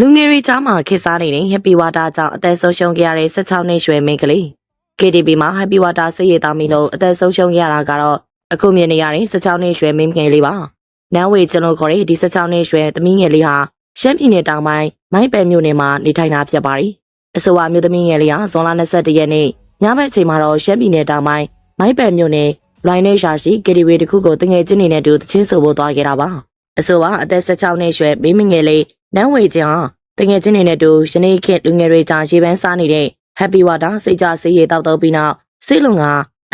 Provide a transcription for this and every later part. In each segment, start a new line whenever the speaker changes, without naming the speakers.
လူငယ်တွေကြားမှာခေတ်စားနေတဲ့ Happy Water ကြောင့်အသက်ဆုံးရှုံးခဲ့ရတဲ့16နှစ်ရွယ်မိန်းကလေး KTB မှာ Happy Water စိတ်ရည်သားမိလို့အသက်ဆုံးရှုံးခဲ့ရတာကတော့အခုမြင်နေရတဲ့16နှစ်ရွယ်မိန်းကလေးပါ။နန်းဝေကျွန်တော်ခေါ်တဲ့ဒီ16နှစ်ရွယ်သမီးငယ်လေးဟာရှမ်းပြည်နယ်တောင်ပိုင်းမိုင်းပယ်မြို့နယ်မှာနေထိုင်တာဖြစ်ပါတယ်။အဆိုပါမြို့သမီးငယ်လေးဟာဇွန်လ22ရက်နေ့ညဘက်အချိန်မှာတော့ရှမ်းပြည်နယ်တောင်ပိုင်းမိုင်းပယ်မြို့နယ်လိုင်းနေရှာရှိ KTB တခုကိုတငယ်ချင်းနေနဲ့တူတချင်းဆိုဖို့သွားခဲ့တာပါ။အဆိုပါအသက်16နှစ်ရွယ်မိန်းမငယ်လေး နန်းဝေကျန်ဟာတငယ်ချင်းတွေနဲ့တူယနေ့ခေတ်လူငယ်တွေကြားရေပန်းစားနေတဲ့ Happy Water စိတ်ကြဆေးရည်တောက်တော့ပြီးနောက်စိတ်လုံက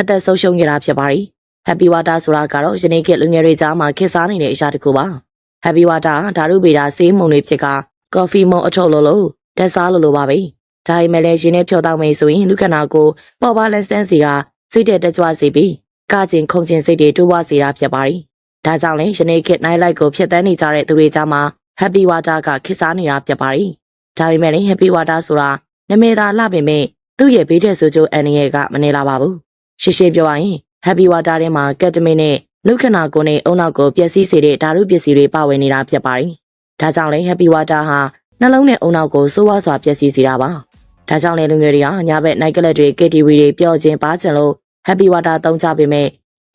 အသက်ဆုံးရှုံးခဲ့တာဖြစ်ပါတယ်။ Happy Water ဆိုတာကတော့ယနေ့ခေတ်လူငယ်တွေကြားမှာခေတ်စားနေတဲ့အရာတစ်ခုပါ။ Happy Water ဓာတုဗေဒဆေးမုံတွေဖြစ်ကကော်ဖီမုံအထုပ်လိုလိုတက်စားလိုလိုပါပဲ။ဒါပေမဲ့လည်းရင်နဲ့ဖြောတောက်မယ်ဆိုရင်လူခန္ဓာကိုယ်ပေါ်ပါလက်စမ်းစီကစိတ်တဲ့တက်ကြွစေပြီးကကျင်ခုန်ကျင်စိတ်တွေတိုးပွားစေတာဖြစ်ပါတယ်။ဒါကြောင့်လည်းယနေ့ခေတ်နိုင်လိုက်ကိုဖျက်ဆီးနေကြတဲ့သူတွေကြားမှာ Happy Water ကခေတ်စားနေတာဖြစ်ပါတယ်။ဒါပေမဲ့လည်း Happy Water ဆိုတာနမေသာလှပင်မဲ့သူ့ရဲ့ဘေးတဲ့ဆိုးကျိုးအန်ရကမနေလာပါဘူး။ရှင်းရှင်းပြောရရင် Happy Water ထဲမှာကက်တမင်နဲ့လူခနာကိုနဲ့အုံနောက်ကိုပျက်စီးစေတဲ့ဓာတုပစ္စည်းတွေပါဝင်နေတာဖြစ်ပါတယ်။ဒါကြောင့်လည်း Happy Water ဟာနှလုံးနဲ့အုံနောက်ကိုစိုးဝါစွာပျက်စီးစေတာပါ။ဒါကြောင့်လည်းလူငယ်တွေကညာဘက်နိုင်ကလပ်တွေ KTV တွေပျော်ခြင်းပါခြင်းလို့ Happy Water သုံးကြပေမဲ့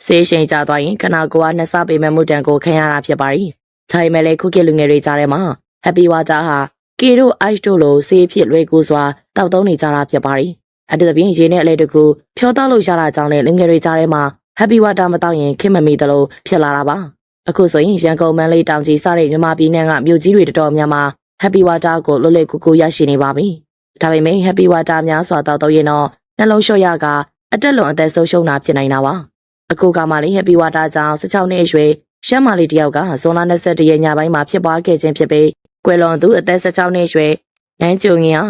ဆေးရှိန်ကြသွားရင်ခနာကိုကနှစ်ဆပေမဲ့မှုတန်ကိုခံရတာဖြစ်ပါတယ်။ ဒါပေမဲ့လည်းခုခေတ်လူငယ်တွေကြားထဲမှာ Happy Water ဟာကီတို့ ice တို့လိုဆေးဖြစ်လွယ်ကူစွာတောက်သုံးနေကြတာဖြစ်ပါတယ်။အတူတပြင်းရေနဲ့အလဲတကူဖြောတောက်လို့ရတာကြောင့်လည်းလူငယ်တွေကြားထဲမှာ Happy Water မတောက်ရင်ခင်မမီတလို့ဖြစ်လာတာပါ။အခုဆိုရင်ရန်ကုန်မန္တလေးတောင်ကြီးစတဲ့မြန်မာပြည်နယ်ကမြို့ကြီးတွေတော်တော်များများ Happy Water ကိုလွတ်လပ်ကူကူရရှိနေပါပြီ။ဒါပေမဲ့ Happy Water များစွာတောက်တော့ရင်တော့နှလုံးလျှော့ရကအတက်လွန်အသက်ဆုံးရှုံးတာဖြစ်နိုင်တာပါ။အခုကမှလည်း Happy Water ကြောင့်16နှစ်အရွယ် ရှမ်းမာလီတယောက်ကဇွန်လ22ရက်ညပိုင်းမှာဖြစ်ပွားခဲ့ခြင်းဖြစ်ပြီးကွယ်လွန်သူအသက်16နှစ်အရွယ်နန်းကျုံငင်ဟာ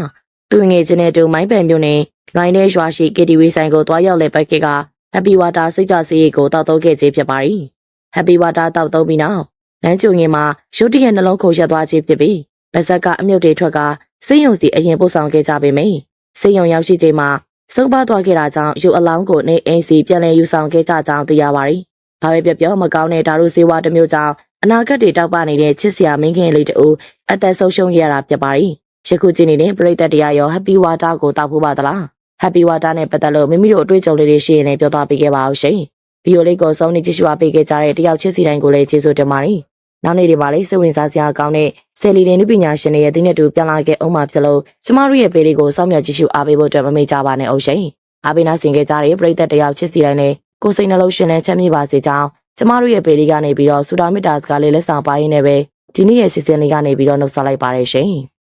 သူငယ်ချင်းတဲ့တူမိုင်းပန်မြို့နယ်လိုင်းတဲ့ရွာရှိ KTV ဆိုင်ကိုတွားရောက်တဲ့ဘက်ကက Happy Water စိတ်ကြစေးကိုတောက်သုံးခဲ့ခြင်းဖြစ်ပါတယ်။ Happy Water တောက်သုံးပြီးနောက်နန်းကျုံငင်မှာရုတ်တရက်နှလုံးခုန်ရက်သွားခြင်းဖြစ်ပြီးဗဇက်ကအမြုပ်တွေထွက်ကစိတ်ယုံစီအရင်ပို့ဆောင်ခဲ့ကြပေမယ့်စိတ်ယုံရောက်ရှိချိန်မှာဆုံးပါသွားခဲ့တာကြောင့်ရုပ်အလောင်းကိုနေအိမ်စီပြန်လည်ယူဆောင်ခဲ့ကြကြောင်းသိရပါတယ်။ ဒါပဲပြောပြောမကောင်းတဲ့ဓာတုဆေးဝါးတစ်မျိုးကြောင့်အနာဂတ်တွေတောက်ပနေတဲ့ချစ်စရာမင်းခင်လေးတူအသက်ဆုံးရှုံးခဲ့ရတာဖြစ်ပါတယ်။ယခုချိန်နေတဲ့ပရိသတ်တရားရော Happy Water ကိုတောက်ဖို့ပါသလား။ Happy Water နဲ့ပတ်သက်လို့မိမိတို့အတွေ့အကြုံလေးတွေရှိရင်လည်းပြောပြပေးခဲ့ပါဦးရှင်။ဗီဒီယိုလေးကိုဆုံးနေကြည့်ရှုအားပေးခဲ့ကြတဲ့တယောက်ချစ်စီတိုင်းကိုလည်းကျေးဇူးတင်ပါတယ်။နောက်နေ့ဒီပါလေးစိတ်ဝင်စားစရာကောင်းတဲ့ဆယ်လီတဲ့နုပညာရှင်တွေရဲ့တင်းနဲ့တူပြန်လာခဲ့အောင်မှာဖြစ်လို့ကျမတို့ရဲ့ပေလေးကိုစောင့်မျှကြည့်ရှုအားပေးဖို့အတွက်မမေ့ကြပါနဲ့အောင်ရှင်။အားပေးနာဆင်ခဲ့ကြတဲ့ပရိသတ်တယောက်ချစ်စီတိုင်းလည်း ကိုယ်စိတ်နှလုံးရှင်နဲ့ချမ်းမြေ့ပါစေကြောင်းကျမတို့ရဲ့ပေလေးကနေပြီးတော့ဆူတာမေတ္တာစကားလေးလက်ဆောင်ပါရင်းနဲ့ပဲဒီနေ့ရဲ့စီစဉ်လေးကနေပြီးတော့နှုတ်ဆက်လိုက်ပါတယ်ရှင်။